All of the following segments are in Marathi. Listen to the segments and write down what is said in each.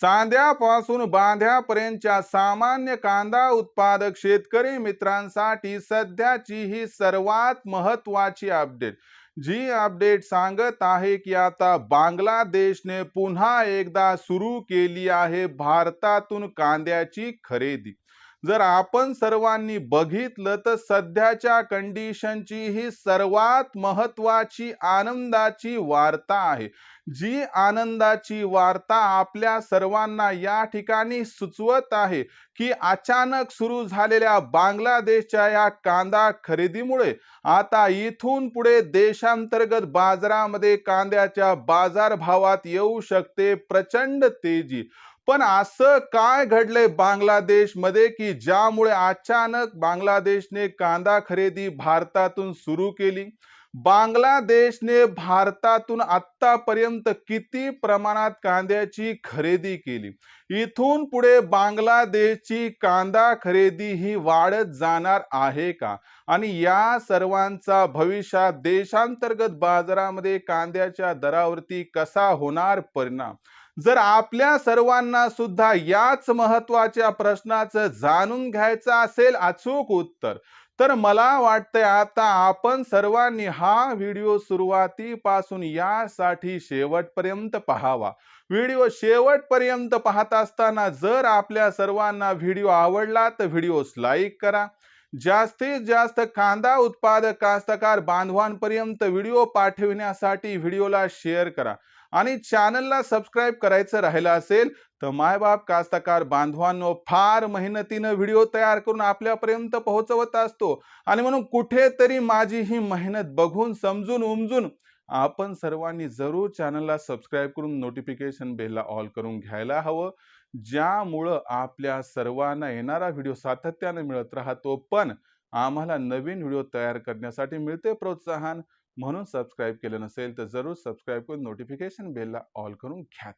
सांध्यापासून बांध्यापर्यंतच्या सामान्य कांदा उत्पादक शेतकरी मित्रांसाठी सध्याची ही सर्वात महत्वाची अपडेट जी अपडेट सांगत आहे की आता बांगलादेशने पुन्हा एकदा सुरू केली आहे भारतातून कांद्याची खरेदी. जर आपण सर्वांनी बघितलं तर सध्याच्या कंडिशनची ही सर्वात महत्वाची आनंदाची वार्ता आहे. जी आनंदाची वार्ता आपल्या सर्वांना या ठिकाणी सुचवत आहे की अचानक सुरू झालेल्या बांगलादेशच्या या कांदा खरेदीमुळे आता इथून पुढे देशांतर्गत बाजारामध्ये कांद्याच्या बाजारभावात येऊ शकते प्रचंड तेजी. पण असं काय घडलंय बांगलादेशमध्ये की ज्यामुळे अचानक बांगलादेशने कांदा खरेदी भारतातून सुरू केली? बांगलादेशने भारतातून आतापर्यंत किती प्रमाणात कांद्याची खरेदी केली? इथून पुढे बांगलादेशची कांदा खरेदी ही वाढत जाणार आहे का? आणि या सर्वांचा भविष्यात देशांतर्गत बाजारामध्ये कांद्याच्या दरावरती कसा होणार परिणाम? जर आपल्या सर्वांना सुद्धा याच महत्त्वाच्या प्रश्नाचं जाणून घ्यायचं असेल अचूक उत्तर तर मला वाटतंय आता आपण सर्वांनी हा व्हिडिओ सुरुवातीपासून यासाठी शेवटपर्यंत पाहावा. व्हिडिओ शेवटपर्यंत पाहत असताना जर आपल्या सर्वांना व्हिडिओ आवडला तर व्हिडिओस लाईक करा. जास्तीत जास्त कांदा उत्पादक कास्तकार बांधवांपर्यंत व्हिडिओ पाठविण्यासाठी व्हिडिओला शेअर करा आणि चॅनलला सबस्क्राईब करायचं राहिलं असेल तर मायबाप कास्तकार बांधवांनो फार मेहनतीनं व्हिडिओ तयार करून आपल्यापर्यंत पोहोचवत असतो. आणि म्हणून कुठेतरी माझी ही मेहनत बघून समजून उमजून आपण सर्वांनी जरूर चॅनलला सबस्क्राईब करून नोटिफिकेशन बेलला ऑल करून घ्यायला हवं. ज्यामुळं आपल्या सर्वांना येणारा व्हिडिओ सातत्यानं मिळत राहतो. पण आम्हाला नवीन व्हिडिओ तयार करण्यासाठी मिळते प्रोत्साहन. म्हणून सबस्क्राईब केलं नसेल तर जरूर सबस्क्राईब करून नोटिफिकेशन बेलला ऑल करून घ्याच.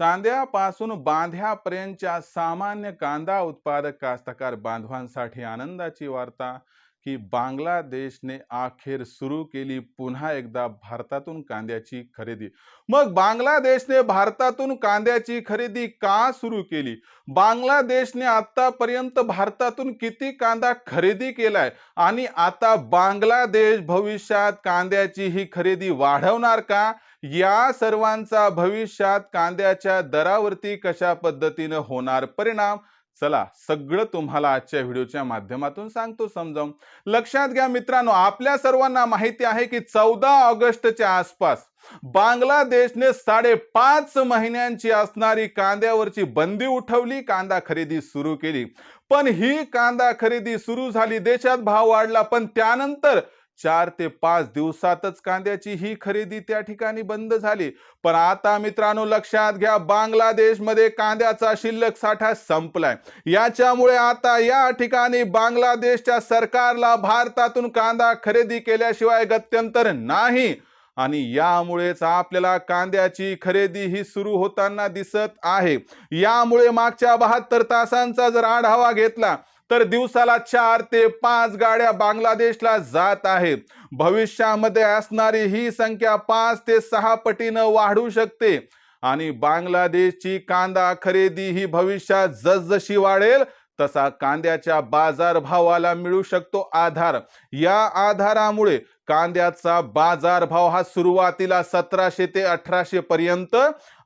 सांध्यापासून बांध्यापर्यंतच्या सामान्य कांदा उत्पादक कास्तकार बांधवांसाठी आनंदाची वार्ता. की बांगलादेशने अखेर सुरू केली पुन्हा एकदा भारतातून कांद्याची खरेदी. मग बांगलादेशने भारतातून कांद्याची खरेदी का सुरू केली? बांगलादेशने आतापर्यंत भारतातून किती कांदा खरेदी केलाय? आणि आता बांगलादेश भविष्यात कांद्याची ही खरेदी वाढवणार का? या सर्वांचा भविष्यात कांद्याच्या दरावरती कशा पद्धतीनं होणार परिणाम? चला सगळं तुम्हाला आजच्या व्हिडिओच्या माध्यमातून सांगतो समजावून. लक्षात घ्या मित्रांनो आपल्या सर्वांना माहिती आहे की चौदा ऑगस्टच्या आसपास बांगलादेशने साडेपाच महिन्यांची असणारी कांद्यावरची बंदी उठवली कांदा खरेदी सुरू केली. पण ही कांदा खरेदी सुरू झाली देशात भाव वाढला. पण त्यानंतर चार ते पाच दिवसातच कांद्याची ही खरेदी त्या ठिकाणी बंद झाली. पण आता मित्रांनो लक्षात घ्या बांगलादेशमध्ये कांद्याचा शिल्लक साठा संपलाय. याच्यामुळे आता या ठिकाणी बांगलादेशच्या सरकारला भारतातून कांदा खरेदी केल्याशिवाय गत्यंतर नाही. आणि यामुळेच आपल्याला कांद्याची खरेदी ही सुरू होताना दिसत आहे. यामुळे मागच्या बहात्तर तासांचा जर आढावा घेतला तर दिवसाला चार ते पाच गाड्या बांगलादेशला जात आहेत. भविष्यामध्ये असणारी ही संख्या पाच ते सहा पटीनं वाढू शकते. आणि बांगलादेशची कांदा खरेदी ही भविष्यात जसजशी वाढेल तसा कांद्याच्या बाजारभावाला मिळू शकतो आधार. या आधारामुळे कांद्याचा बाजारभाव हा सुरुवातीला सतराशे ते अठराशे पर्यंत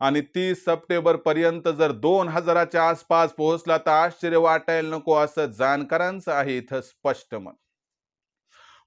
आणि तीस सप्टेंबर पर्यंत जर दोन हजाराच्या आसपास पोहोचला तर आश्चर्य वाटायला नको असं जाणकारांचं आहे इथं स्पष्ट मत.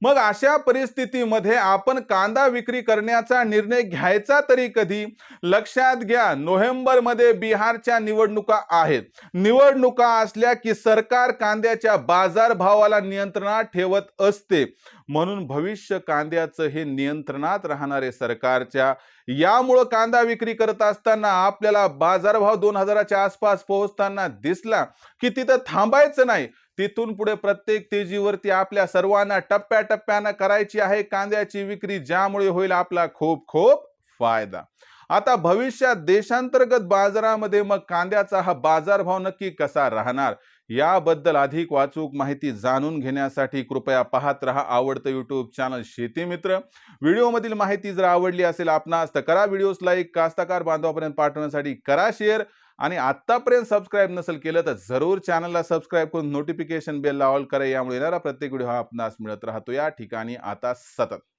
मग अशा परिस्थितीमध्ये आपण कांदा विक्री करण्याचा निर्णय घ्यायचा तरी कधी? लक्षात घ्या नोव्हेंबरमध्ये बिहारच्या निवडणुका आहेत. निवडणुका असल्या की सरकार कांद्याच्या बाजारभावाला नियंत्रणात ठेवत असते. म्हणून भविष्य कांद्याचं हे नियंत्रणात राहणारे सरकारच्या यामुळं कांदा विक्री करत असताना आपल्याला बाजारभाव दोन हजाराच्या आसपास पोहोचताना दिसला की तिथं थांबायचं नाही. तिथून पुढे प्रत्येक तेजीवरती आपल्या सर्वांना टप्प्याटप्प्यानं करायची आहे कांद्याची विक्री ज्यामुळे होईल आपला खूप खूप फायदा. आता भविष्यात देशांतर्गत बाजारामध्ये मग कांद्याचा हा बाजारभाव नक्की कसा राहणार? याबद्दल अधिक वाचूक माहिती जाणून घेण्यासाठी कृपया पाहत रहा आवडतं यूट्यूब चॅनल शेती मित्र. व्हिडिओमधील माहिती जर आवडली असेल आपणास तर करा व्हिडिओज लाईक कास्ताकार बांधवापर्यंत पाठवण्यासाठी करा शेअर आणि आत्तापर्यंत सबस्क्राईब नसेल केलं तर जरूर चॅनलला सबस्क्राईब करून नोटिफिकेशन बेल ऑल करा. यामुळे येणारा प्रत्येक व्हिडिओ हा आपणास मिळत राहतो. या ठिकाणी आता सतत.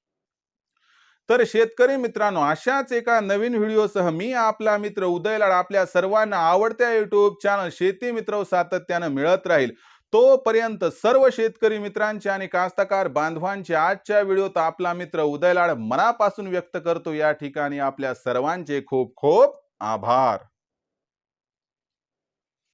तर शेतकरी मित्रांनो अशाच एका नवीन व्हिडिओसह मी आपला मित्र उदयलाड आपल्या सर्वांना आवडत्या युट्यूब चॅनल शेती मित्र सातत्यानं मिळत राहील. तोपर्यंत सर्व शेतकरी मित्रांचे आणि कास्तकार बांधवांचे आजच्या व्हिडिओत आपला मित्र उदयलाड मनापासून व्यक्त करतो. या ठिकाणी आपल्या सर्वांचे खूप खूप आभार.